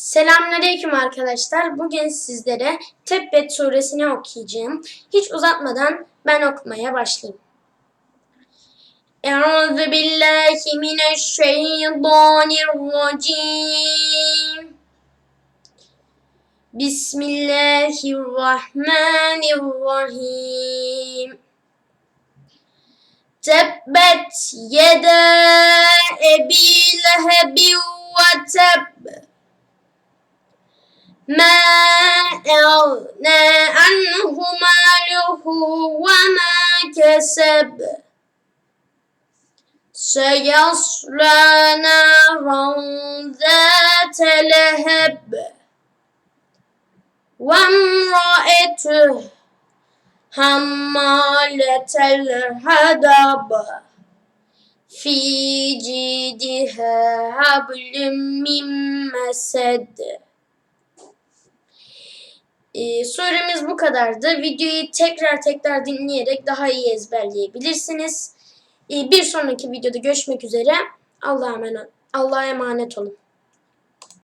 Selamünaleyküm arkadaşlar. Bugün sizlere Tebbet suresini okuyacağım. Hiç uzatmadan ben okumaya başlayayım. Euzu billahi mineşşeytanirracim. Bismillahirrahmanirrahim. Tebbet yeda ebi lehebin ما أغنى عنه ماله وما كسب سيصلى نارا ذات لهب وامرأته حمالة الحدب في جيدها حبل من مسد ee, sorumuz bu kadardı. Videoyu tekrar tekrar dinleyerek daha iyi ezberleyebilirsiniz. Ee, bir sonraki videoda görüşmek üzere. Allah'a emanet, Allah'a emanet olun.